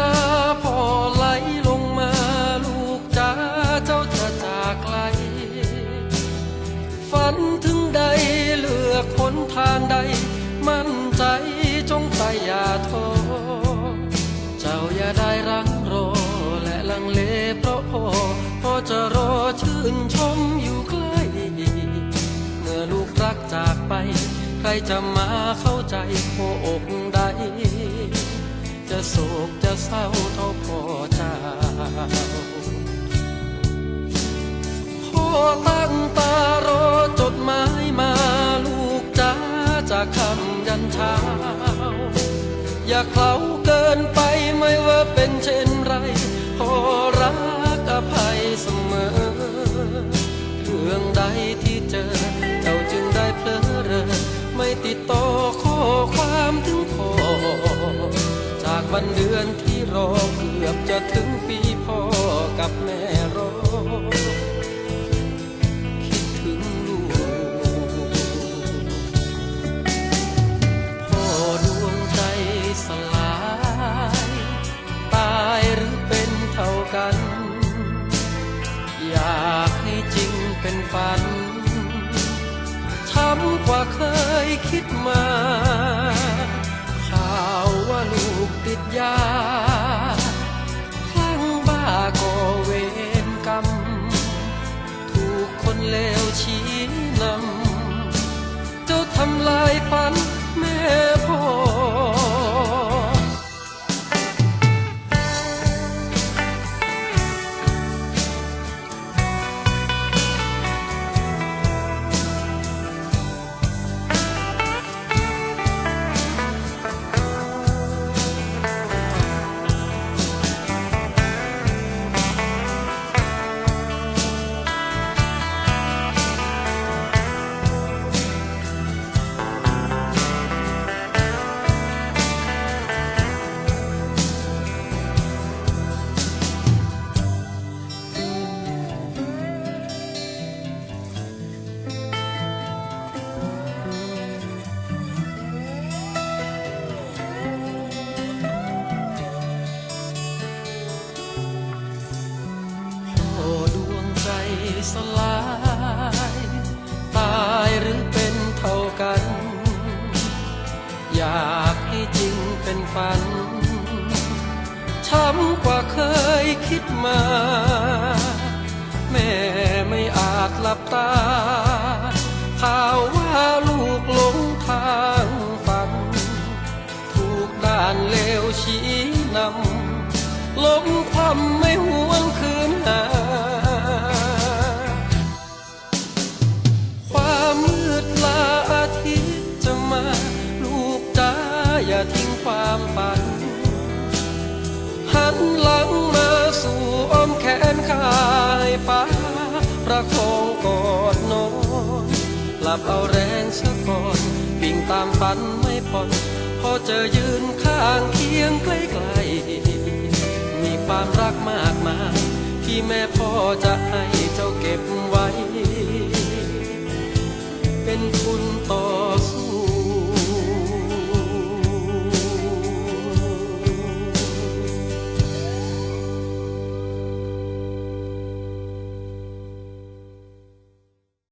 ตาพ่อไหลลงมาลูกจ้าเจ้าจะจากไกล ฝันถึงใดเลือกหนทางใด มั่นใจจงไปอย่าท้อเจ้าอย่าได้รักรอและลังเลเพราะพ่อพ่อจะรอชื่นชมอยู่ใกล้เมื่อลูกรักจากไป ใครจะมาเข้าใจหัวอกใด จะโศกจะเศร้าเท่าพ่อเจ้าพ่อตั้งตารอจดหมายมาลูกจ้าจากคำยันเช้า อย่าเคล้าเกินไปไม่ว่าเป็นเช่นไรพ่อรักอภัยเสมอ วันเดือนที่รอเกือบจะถึงปีพ่อกับแม่รอ คิดถึงลูกพ่อดวงใจสลาย ตายหรือเป็นเท่ากัน อยากให้จริงเป็นฝันช้ำกว่าเคยคิดมาข่าว ติดยาคลั่งบ้าก่อเวรกรรม ถูกคนเลวชี้นำ เจ้าทำลายฝัน ฝัน ช้ำกว่าเคยคิดมา แม่ไม่อาจหลับตา ข่าวว่าลูกหลงทางฝัน ถูกด่านเลวชี้นำล้มความไม่ ตามฝันไม่ผ่อนพอเจอยืนข้างเคียงใกล้ๆมีความรักมากมายที่แม่พ่อจะให้